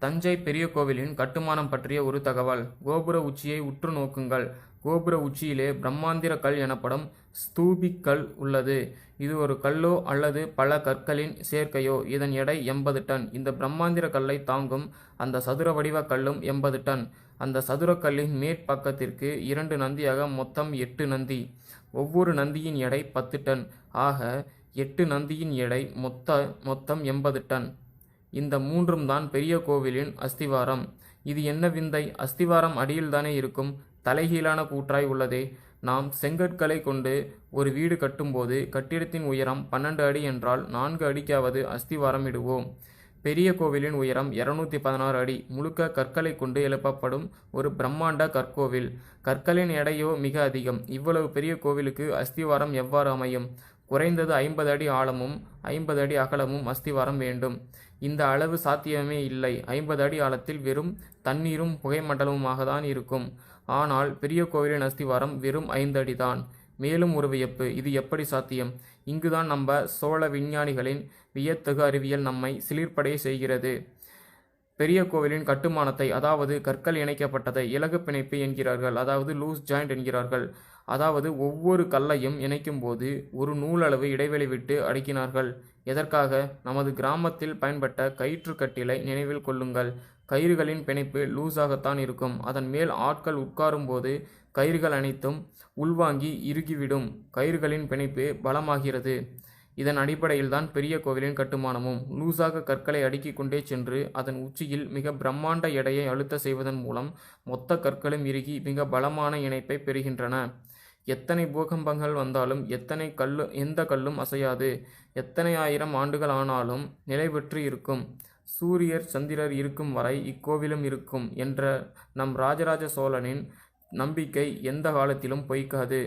தஞ்சை பெரிய கோவிலின் கட்டுமானம் பற்றிய ஒரு தகவல். கோபுர உச்சியை உற்று நோக்குங்கள். கோபுர உச்சியிலே பிரம்மாந்திர கல் எனப்படும் ஸ்தூபிக்கல் உள்ளது. இது ஒரு கல்லோ அல்லது பல கற்களின் சேர்க்கையோ. இதன் எடை எண்பது டன். இந்த பிரம்மாந்திர கல்லை தாங்கும் அந்த சதுர வடிவ கல்லும் எண்பது டன். அந்த சதுரக் கல்லின் மேற்பக்கத்திற்கு இரண்டு நந்தியாக மொத்தம் எட்டு நந்தி. ஒவ்வொரு நந்தியின் எடை பத்து டன். ஆக எட்டு நந்தியின் எடை மொத்த மொத்தம் எண்பது டன். இந்த மூன்றும் தான் பெரிய கோவிலின் அஸ்திவாரம். இது என்ன விந்தை? அஸ்திவாரம் அடியில்தானே இருக்கும். தலைகீழான கூற்றாய் உள்ளதே. நாம் செங்கற்களை கொண்டு ஒரு வீடு கட்டும்போது கட்டிடத்தின் உயரம் பன்னெண்டு அடி என்றால் நான்கு அடிக்காவது அஸ்திவாரம் இடுவோம். பெரிய கோவிலின் உயரம் இருநூத்தி பதினாறு அடி. முழுக்க கற்களை கொண்டு எழுப்பப்படும் ஒரு பிரம்மாண்ட கற்கோவில். கற்களின் எடையோ மிக அதிகம். இவ்வளவு பெரிய கோவிலுக்கு அஸ்திவாரம் எவ்வாறு அமையும்? குறைந்தது ஐம்பது அடி ஆழமும் ஐம்பது அடி அகலமும் அஸ்திவாரம் வேண்டும். இந்த அளவு சாத்தியமே இல்லை. ஐம்பது அடி ஆழத்தில் வெறும் தண்ணீரும் புகைமண்டலமுமாக தான் இருக்கும். ஆனால் பெரிய கோவிலின் அஸ்திவாரம் வெறும் ஐந்து அடிதான் மேலும் ஒரு வியப்பு. இது எப்படி சாத்தியம்? இங்குதான் நம்ம சோழ விஞ்ஞானிகளின் வியத்தகு அறிவியல் நம்மை சிலிர்ப்படைய செய்கிறது. பெரிய கோவிலின் கட்டுமானத்தை அதாவது கற்கள் இணைக்கப்பட்டதை இலகு பிணைப்பு என்கிறார்கள். அதாவது லூஸ் ஜாயிண்ட் என்கிறார்கள். அதாவது ஒவ்வொரு கல்லையும் இணைக்கும் போது ஒரு நூலளவு இடைவெளி விட்டு அடுக்கினார்கள். எதற்காக? நமது கிராமத்தில் பயன்பட்ட கயிற்று கட்டிலை நினைவில் கொள்ளுங்கள். கயிறுகளின் பிணைப்பு லூஸாகத்தான் இருக்கும். அதன் மேல் ஆட்கள் உட்காரும்போது கயிறுகள் அனைத்தும் உள்வாங்கி இறுகிவிடும். கயிறுகளின் பிணைப்பு பலமாகிறது. இதன் அடிப்படையில்தான் பெரிய கோவிலின் கட்டுமானமும் லூசாக கற்களை அடுக்கிக் கொண்டே சென்று அதன் உச்சியில் மிக பிரம்மாண்ட எடையை அழுத்த செய்வதன் மூலம் மொத்த கற்களும் இறுகி மிக பலமான இணைப்பை பெறுகின்றன. எத்தனை பூகம்பங்கள் வந்தாலும் எத்தனை கல்லு எந்த கல்லும் அசையாது. எத்தனை ஆயிரம் ஆண்டுகள் ஆனாலும் நிலை பெற்று இருக்கும். சூரியர் சந்திரர் இருக்கும் வரை இக்கோவிலும் இருக்கும் என்ற நம் ராஜராஜ சோழனின் நம்பிக்கை எந்த காலத்திலும் பொய்க்காது.